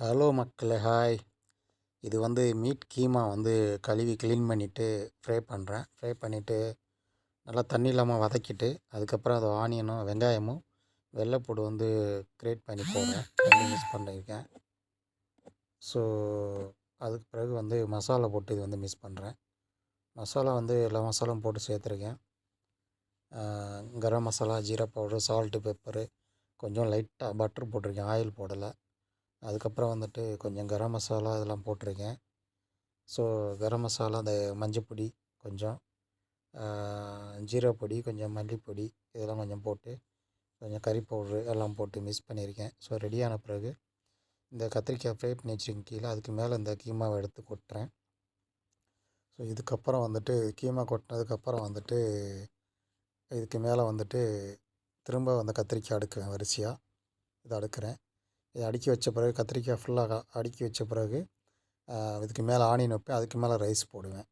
Hello மக்களே hi. இது வந்து மீட் கீமா வந்து கழுவி க்ளீன் பண்ணிவிட்டு ஃப்ரை பண்ணுறேன் ஃப்ரை பண்ணிவிட்டு நல்லா தண்ணி இல்லாமல் வதக்கிட்டு அதுக்கப்புறம் அது ஆனியனும் வெங்காயமும் வெள்ளைப்பூடு வந்து கிரேட் பண்ணி போடுறேன். தண்ணி மிக்ஸ் பண்ணியிருக்கேன். ஸோ அதுக்கு பிறகு வந்து மசாலா போட்டு இது வந்து மிக்ஸ் பண்ணுறேன் மசாலா வந்து எல்லா மசாலாவும் போட்டு சேர்த்துருக்கேன். Garam masala jeera powder salt pepper கொஞ்சம் லைட்டாக பட்டர் போட்டிருக்கேன். ஆயில் போடலை. அதுக்கப்புறம் வந்துட்டு கொஞ்சம் கரம் மசாலா இதெல்லாம் போட்டிருக்கேன். ஸோ கரம் மசாலா இந்த மஞ்சப்பொடி கொஞ்சம் ஜீரா பொடி கொஞ்சம் மல்லிப்பொடி இதெல்லாம் கொஞ்சம் போட்டு கொஞ்சம் கறி பவுட்ரு எல்லாம் போட்டு மிக்ஸ் பண்ணியிருக்கேன். ஸோ ரெடியான பிறகு இந்த கத்திரிக்காய் ஃப்ரை பண்ணி வச்சுருக்கேன் கீழே. அதுக்கு மேலே இந்த கீமாவை எடுத்து கொட்டுறேன். ஸோ இதுக்கப்புறம் வந்துட்டு கீமா கொட்டினதுக்கப்புறம் வந்துட்டு இதுக்கு மேலே வந்துட்டு திரும்ப அந்த கத்திரிக்காய் அடுக்குவேன் வரிசையாக இதை அடுக்கிறேன். இதை அடுக்கி வச்ச பிறகு கத்திரிக்காய் ஃபுல்லாக அடுக்கி வச்ச பிறகு இதுக்கு மேலே ஆனியன் வைப்பேன். அதுக்கு மேலே ரைஸ் போடுவேன்.